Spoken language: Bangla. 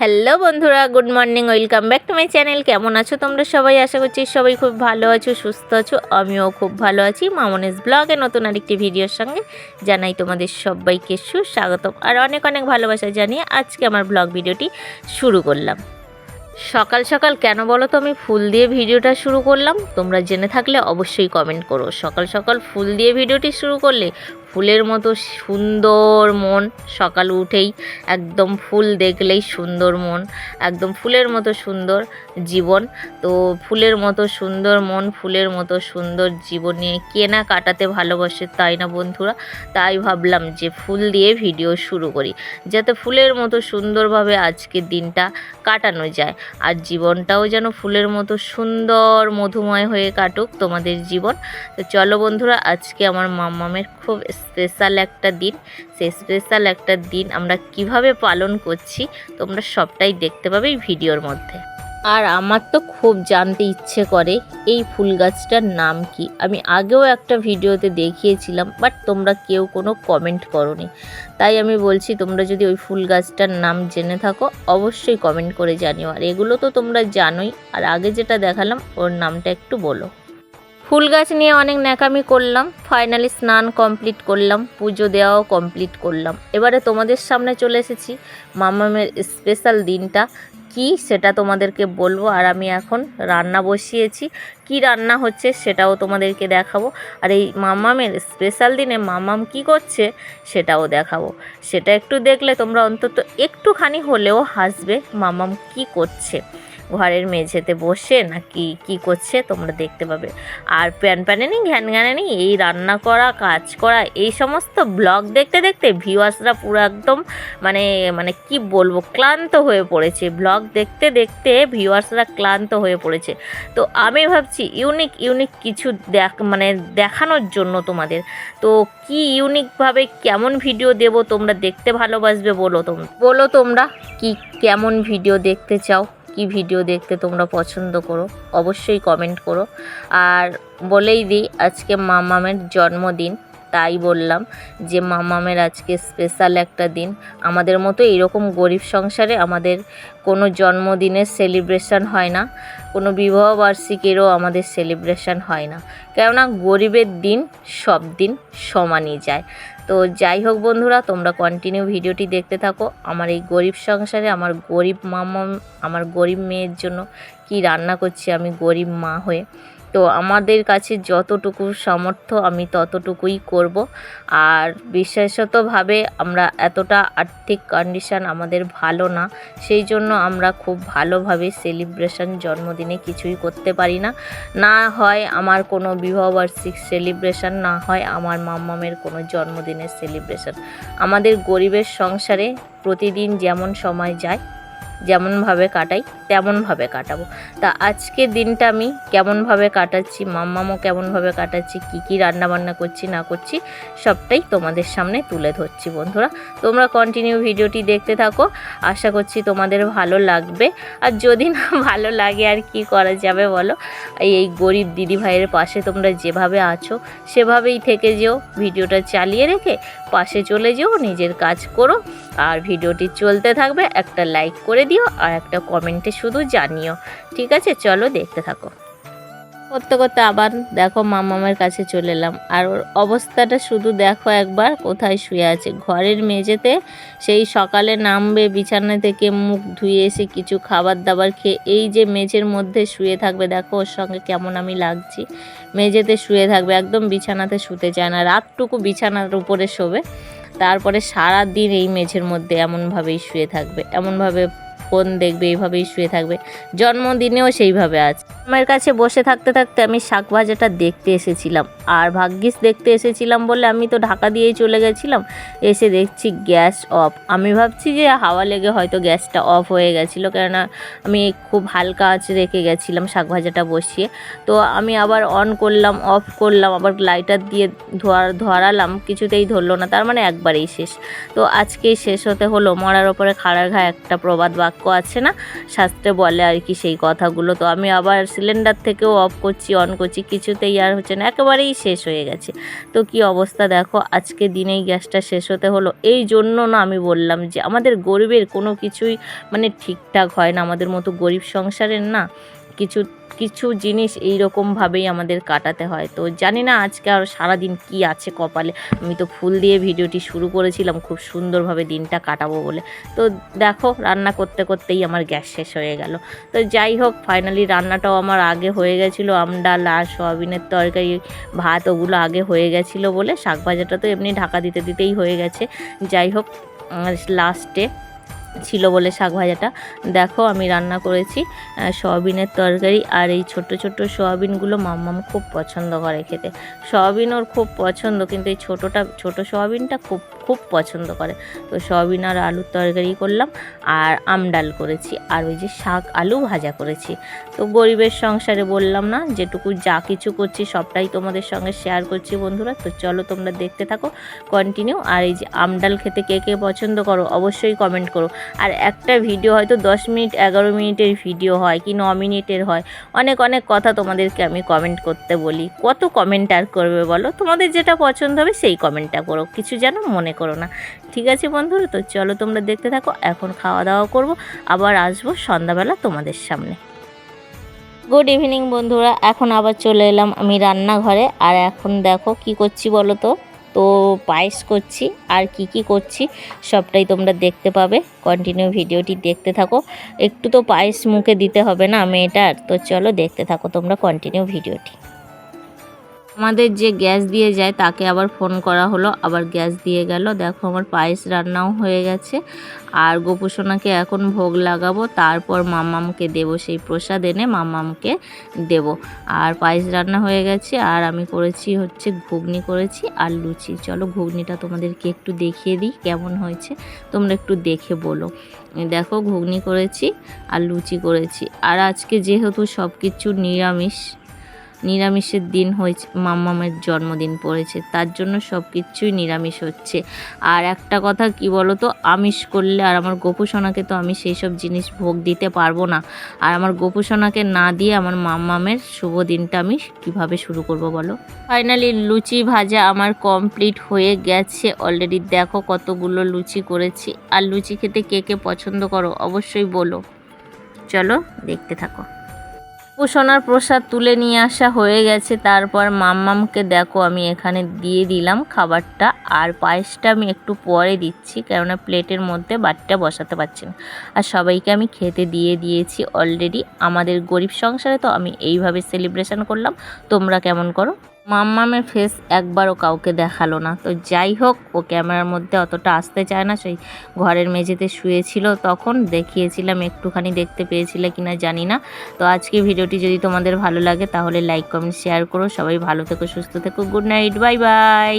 হ্যালো বন্ধুরা, good morning, welcome back to my channel. কেমন আছো তোমরা সবাই? আশা করছি সবাই খুব ভালো আছো, সুস্থ আছো। আমিও খুব ভালো আছি। মামনেস ব্লগে নতুন আরেকটি ভিডিওর সঙ্গে জানাই তোমাদের সবাইকে সুস্বাগতম আর অনেক অনেক ভালোবাসা জানিয়ে আজকে আমার ব্লগ ভিডিওটি শুরু করলাম। সকাল সকাল কেন বলো তো আমি ফুল দিয়ে ভিডিওটা শুরু করলাম? তোমরা জেনে থাকলে অবশ্যই কমেন্ট করো। সকাল সকাল ফুল দিয়ে ভিডিওটি শুরু করলে ফুলের মতো সুন্দর মন। সকাল উঠেই একদম ফুল দেখলেই সুন্দর মন, একদম ফুলের মতো সুন্দর জীবন। তো ফুলের মতো সুন্দর মন, ফুলের মতো সুন্দর জীবন নিয়ে কে না কাটাতে ভালোবাসে তাই না বন্ধুরা? তাই ভাবলাম যে ফুল দিয়ে ভিডিও শুরু করি, যাতে ফুলের মতো সুন্দরভাবে আজকের দিনটা কাটানো যায়। আর জীবনটাও যেন ফুলের মতো সুন্দর, মধুময় হয়ে কাটুক তোমাদের জীবন। তো চলো বন্ধুরা, আজকে আমার মাম্মামের খুব স্পেশাল একটা দিন। সেই স্পেশাল একটা দিন আমরা কীভাবে পালন করছি, তোমরা সবটাই দেখতে পাবে এই ভিডিওর মধ্যে। আর আমার তো খুব জানতে ইচ্ছে করে এই ফুল গাছটার নাম কি। আমি আগেও একটা ভিডিওতে দেখিয়েছিলাম বাট তোমরা কেউ কোনো কমেন্ট করনি। তাই আমি বলছি, তোমরা যদি ওই ফুল গাছটার নাম জেনে থাকো, অবশ্যই কমেন্ট করে জানিও। আর এগুলো তো তোমরা জানোই। আর আগে যেটা দেখালাম, ওর নামটা একটু বলো। ফুল গাছ নিয়ে অনেক ন্যাকামি করলাম ফাইনালি স্নান কমপ্লিট করলাম, পুজো দেওয়াও কমপ্লিট করলাম। এবারে তোমাদের সামনে চলে এসেছি মামামের স্পেশাল দিনটা। কি সেটা তোমাদেরকে বলব? আর আমি এখন রান্না বসিয়েছি। কি রান্না হচ্ছে সেটাও তোমাদেরকে দেখাবো। আর এই মামামের স্পেশাল দিনে মামাম কি করছে সেটাও দেখাবো। সেটা একটু দেখলে তোমরা অন্তত একটুখানি হলেও হাসবে মামাম কি করছে। ঘরের মেঝেতে বসে নাকি কি করছে তোমরা দেখতে পাবে। আর প্যান প্যানে নেই ঘ্যান ঘ্যানে নেই এই রান্না করা, কাজ করা, এই সমস্ত ব্লগ দেখতে দেখতে ভিউয়ার্সরা পুরো একদম মানে মানে কি বলব, ক্লান্ত হয়ে পড়েছে। ব্লগ দেখতে দেখতে ভিউয়ার্সরা ক্লান্ত হয়ে পড়েছে। তো আমি ভাবছি ইউনিক ইউনিক কিছু দেখ মানে দেখানোর জন্য তোমাদের। তো কি ইউনিকভাবে কেমন ভিডিও দেব তোমরা দেখতে ভালোবাসবে বলো তোমরা বলো তোমরা কি কেমন ভিডিও দেখতে চাও। কি ভিডিও দেখতে তোমরা পছন্দ করো, অবশ্যই কমেন্ট করো। আর বলেই দিই, আজকে মামামের জন্মদিন। তাই বললাম যে, মামামের আজকে স্পেশাল একটা দিন। আমাদের মতো এরকম গরিব সংসারে আমাদের কোনো জন্মদিনের সেলিব্রেশন হয় না। কোনো বিবাহবার্ষিকীরও আমাদের সেলিব্রেশন হয় না। কেননা গরিবের দিন সব দিন সমানই যায়। তো যাই হোক বন্ধুরা, তোমরা কন্টিনিউ ভিডিওটি দেখতে থাকো। আমার এই গরিব সংসারে আমার গরিব মামা আমার গরিব মেয়ের জন্য কি রান্না করছি আমি গরিব মা হয়ে। তো আমাদের কাছে যতটুকু সামর্থ্য আমি ততটুকুই করব। আর বিশেষতভাবে আমরা এতটা আর্থিক কন্ডিশান আমাদের ভালো না, সেই জন্য আমরা খুব ভালোভাবে সেলিব্রেশন জন্মদিনে কিছুই করতে পারি না। না হয় আমার কোনো বিবাহবার্ষিক সেলিব্রেশন না হয় আমার মাম্মামের কোনো জন্মদিনের সেলিব্রেশন আমাদের গরিবের সংসারে প্রতিদিন যেমন সময় যায়, যেমনভাবে কাটাই তেমনভাবে কাটাবো। তা আজকের দিনটা আমি কেমনভাবে কাটাচ্ছি, মাম্মামও কেমনভাবে কাটাচ্ছি, কী কী রান্নাবান্না করছি, না করছি, সবটাই তোমাদের সামনে তুলে ধরছি বন্ধুরা। তোমরা কন্টিনিউ ভিডিওটি দেখতে থাকো, আশা করছি তোমাদের ভালো লাগবে। আর যদি না ভালো লাগে আর কি করা যাবে বলো, এই গরিব দিদি ভাইয়ের পাশে তোমরা যেভাবে আছো, সেভাবেই থেকে যেও, ভিডিওটা চালিয়ে রেখে পাশে চলে যেও, নিজের কাজ করো। আর ভিডিওটি চলতে থাকবে একটা লাইক করে দিও, আর একটা কমেন্টে শুধু জানিও। ঠিক আছে? চলো দেখতে থাকো। করতে করতে আবার দেখো মামামের কাছে চলে এলাম। আর ওর অবস্থাটা শুধু দেখো একবার কোথায় শুয়ে আছে। ঘরের মেঝেতে সেই সকালে নামবে বিছানা থেকে মুখ ধুয়ে এসে কিছু খাবার দাবার খেয়ে এই যে মেঝের মধ্যে শুয়ে থাকবে, দেখো ওর সঙ্গে কেমন আমি লাগছি। মেঝেতে শুয়ে থাকবে, একদম বিছানাতে শুতে চায় না। রাতটুকু বিছানার উপরে শোবে। তারপরে সারা দিন এই মেঝের মধ্যে এমনভাবেই শুয়ে থাকবে। এমনভাবে ফোন দেখবে, এইভাবেই শুয়ে থাকবে। জন্মদিনেও সেইভাবে আছে। আমার কাছে বসে থাকতে থাকতে আমি শাক ভাজাটা দেখতে এসেছিলাম। আর ভাগ্যিস দেখতে এসেছিলাম বলে আমি তো ঢাকা দিয়েই চলে গেছিলাম। এসে দেখছি গ্যাস অফ। আমি ভাবছি যে হাওয়া লেগে হয়তো গ্যাসটা অফ হয়ে গেছিল, কেননা আমি খুব হালকা আঁচে রেখে গেছিলাম শাক ভাজাটা বসিয়ে। তো আমি আবার অন করলাম, অফ করলাম, আবার লাইটার দিয়ে ধরালাম, কিছুতেই ধরলো না। তার মানে একবারেই শেষ। তো আজকেই শেষ হতে হলো। মরার ওপরে খাড়ার ঘা একটা প্রবাদ বাক্য বাক্য আছে না? শাস্ত্রে বলে আর কি সেই কথাগুলো। তো আমি আবার সিলিন্ডার থেকেও অফ করছি অন করছি, কিছুতেই আর হচ্ছে না, একেবারেই শেষ হয়ে গেছে। তো কি অবস্থা দেখো, আজকে দিনেই গ্যাসটা শেষ হতে হলো। এই জন্য না আমি বললাম যে আমাদের গরিবের কোনো কিছুই মানে ঠিকঠাক হয় না, আমাদের মতো গরিব সংসারের না। কিছু কিছু জিনিস এই রকমভাবেই আমাদের কাটাতে হয়। তো জানি না আজকে আর সারাদিন কি আছে কপালে। আমি তো ফুল দিয়ে ভিডিওটি শুরু করেছিলাম, খুব সুন্দরভাবে দিনটা কাটাবো বলে। তো দেখো, রান্না করতে করতেই আমার গ্যাস শেষ হয়ে গেল। তো যাই হোক ফাইনালি রান্নাটাও আমার আগে হয়ে গেছিল। আমডাল আর সয়াবিনের তরকারি, ভাত ওগুলো আগে হয়ে গেছিল বলে। শাক ভাজাটা তো এমনি ঢাকা দিতে দিতেই হয়ে গেছে। যাই হোক লাস্টে ছিল বলে শাক ভাজাটা। দেখো আমি রান্না করেছি সয়াবিনের তরকারি আর এই ছোট ছোট সয়াবিনগুলো মাম্মাম খুব পছন্দ করে খেতে। সয়াবিন ওর খুব পছন্দ, কিন্তু এই ছোটোটা, ছোট সয়াবিনটা খুব খুব পছন্দ করে। তো সয়াবিন আর আলুর তরকারি করলাম আর আমডাল করেছি আর ওই যে শাক আলু ভাজা করেছি। তো গরিবের সংসারে বললাম না, যেটুকু যা কিছু করছি সবটাই তোমাদের সঙ্গে শেয়ার করছি বন্ধুরা। তো চলো তোমরা দেখতে থাকো কন্টিনিউ আর এই যে আমডাল খেতে কে কে পছন্দ করো অবশ্যই কমেন্ট করো। আর একটা ভিডিও হয়তো দশ মিনিট, এগারো মিনিটের ভিডিও হয় কি ন মিনিটের হয়। অনেক অনেক কথা তোমাদেরকে আমি কমেন্ট করতে বলি। কত কমেন্ট আর করবে বলো? তোমাদের যেটা পছন্দ হবে সেই কমেন্টটা করো। কিছু যেন মনে করো না। ঠিক আছে বন্ধুরা তো চলো তোমরা দেখতে থাকো। এখন খাওয়া দাওয়া করব। আবার আসব সন্ধ্যাবেলা তোমাদের সামনে। গুড ইভিনিং বন্ধুরা। এখন আবার চলে এলাম আমি রান্নাঘরে। আর এখন দেখো কি করছি বলো তো? তো পায়েস করছি, আর কি কি করছি সবটাই তোমরা দেখতে পাবে। কন্টিনিউ ভিডিওটি দেখতে থাকো। একটু তো পায়েস মুখে দিতে হবে না মেয়েটার, তো চলো দেখতে থাকো তোমরা কন্টিনিউ ভিডিওটি। আমাদের যে গ্যাস দিয়ে যায় তাকে আবার ফোন করা হলো, আবার গ্যাস দিয়ে গেল। দেখো আমার পায়েস রান্নাও হয়ে গেছে। আর গোপুসোনাকে এখন ভোগ লাগাবো, তারপর মাম্মামকে দেবো, সেই প্রসাদ এনে মাম্মামকে দেব। আর পায়েস রান্না হয়ে গেছে, আর আমি করেছি হচ্ছে ঘুগনি করেছি আর লুচি। চলো ঘুগনিটা তোমাদেরকে একটু দেখিয়ে দিই কেমন হয়েছে, তোমরা একটু দেখে বলো। দেখো, ঘুগনি করেছি আর লুচি করেছি। আর আজকে যেহেতু সব কিছু নিরামিষ নিরামিষের দিন হয়েছে মাম্মামের জন্মদিন পড়েছে, তার জন্য সব কিছুই নিরামিষ হচ্ছে। আর একটা কথা কি বলো তো আমিষ করলে আর আমার গোপুসোনাকে তো আমি সেই সব জিনিস ভোগ দিতে পারব না। আর আমার গোপুসোনাকে না দিয়ে আমার মাম্মামের শুভ দিনটা আমি কীভাবে শুরু করব বলো? ফাইনালি লুচি ভাজা আমার কমপ্লিট হয়ে গেছে অলরেডি দেখো কতগুলো লুচি করেছি। আর লুচি খেতে কে কে পছন্দ করো অবশ্যই বলো। চলো দেখতে থাকো। সোনার প্রসাদ তুলে নিয়ে আসা হয়ে গেছে। তারপর মাম্মামকে দেখো, আমি এখানে দিয়ে দিলাম খাবারটা। আর পায়েসটা আমি একটু পরে দিচ্ছি, কেননা প্লেটের মধ্যে বাটিটা বসাতে পারছি না। আর সবাইকে আমি খেতে দিয়ে দিয়েছি অলরেডি আমাদের গরিব সংসারে তো আমি এইভাবে সেলিব্রেশন করলাম। তোমরা কেমন করো? মাম্মামের ফেস একবারও কাউকে দেখাল না। তো যাই হোক, ও ক্যামেরার মধ্যে অতটা আসতে চায় না। সেই ঘরের মেঝেতে শুয়েছিল। তখন দেখিয়েছিলাম, একটুখানি দেখতে পেয়েছিলে কিনা জানি না। তো আজকে ভিডিওটি যদি তোমাদের ভালো লাগে, তাহলে লাইক কমেন্ট শেয়ার করো। সবাই ভালো থেকো, সুস্থ থেকো। Good night bye bye